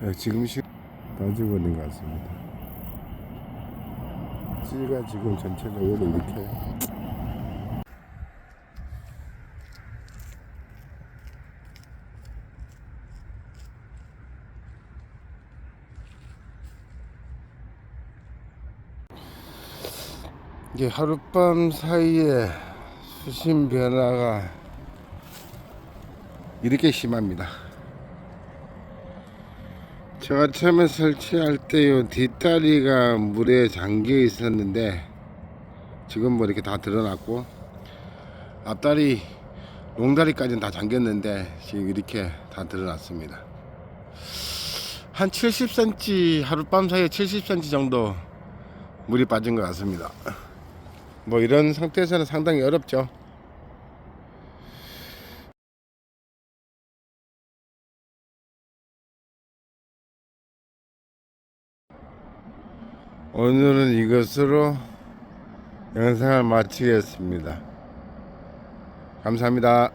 예, 지금 시... 다 죽어있는 것 같습니다. 찌가 지금 전체적으로 이렇게 이게 하룻밤 사이에 수심 변화가 이렇게 심합니다. 제가 처음에 설치할 때요 뒷다리가 물에 잠겨 있었는데 지금 뭐 이렇게 다 드러났고 앞다리 롱다리까지는 다 잠겼는데 지금 이렇게 다 드러났습니다. 한 70cm 하룻밤 사이에 70cm 정도 물이 빠진 것 같습니다. 뭐 이런 상태에서는 상당히 어렵죠. 오늘은 이것으로 영상을 마치겠습니다. 감사합니다.